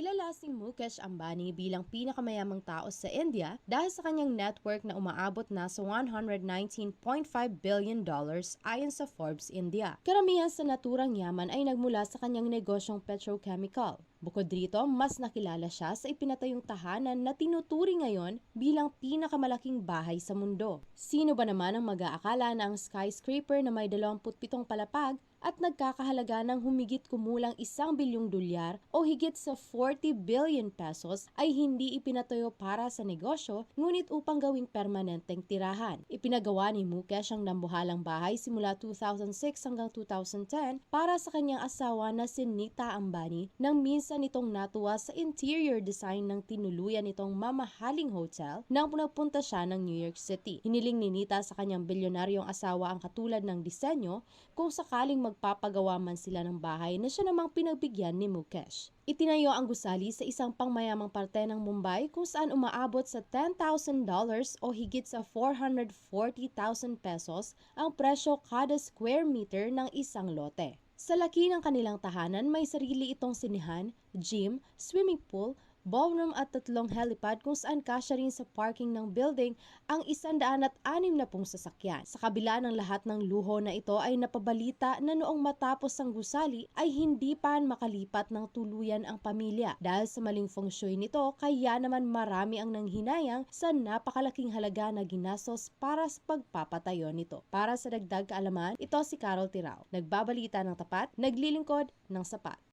Kilala si Mukesh Ambani bilang pinakamayamang tao sa India dahil sa kanyang network na umaabot na sa 119.5 billion dollars ayon sa Forbes India. Karamihan sa naturang yaman ay nagmula sa kanyang negosyong petrochemical. Bukod rito, mas nakilala siya sa ipinatayong tahanan na tinuturing ngayon bilang pinakamalaking bahay sa mundo. Sino ba naman ang mag-aakala na ang skyscraper na may 27 palapag at nagkakahalaga ng humigit kumulang isang bilyong dolyar o higit sa 40 billion pesos ay hindi ipinatayo para sa negosyo ngunit upang gawing permanenteng tirahan. Ipinagawa ni Mukesh ang nambuhalang bahay simula 2006 hanggang 2010 para sa kanyang asawa na si Nita Ambani nang minsan itong natuwa sa interior design ng tinuluyan nitong mamahaling hotel nang nagpunta siya ng New York City. Hiniling ni Nita sa kanyang bilyonaryong asawa ang katulad ng disenyo kung sakaling magpapagawa man sila ng bahay na siya namang pinagbigyan ni Mukesh. Itinayo ang gusali sa isang pangmayamang parte ng Mumbai kung saan umaabot sa $10,000 o higit sa 440,000 pesos ang presyo kada square meter ng isang lote. Sa laki ng kanilang tahanan, may sarili itong sinihan, gym, swimming pool, ballroom at tatlong helipad kung saan kasya rin sa parking ng building ang isandaan at anim na pong sasakyan. Sa kabila ng lahat ng luho na ito ay napabalita na noong matapos ang gusali ay hindi pa makalipat ng tuluyan ang pamilya. Dahil sa maling feng shui nito, kaya naman marami ang nanghinayang sa napakalaking halaga na ginastos para sa pagpapatayo nito. Para sa dagdag kaalaman, ito si Carol Tirao. Nagbabalita ng tapat, naglilingkod ng sapat.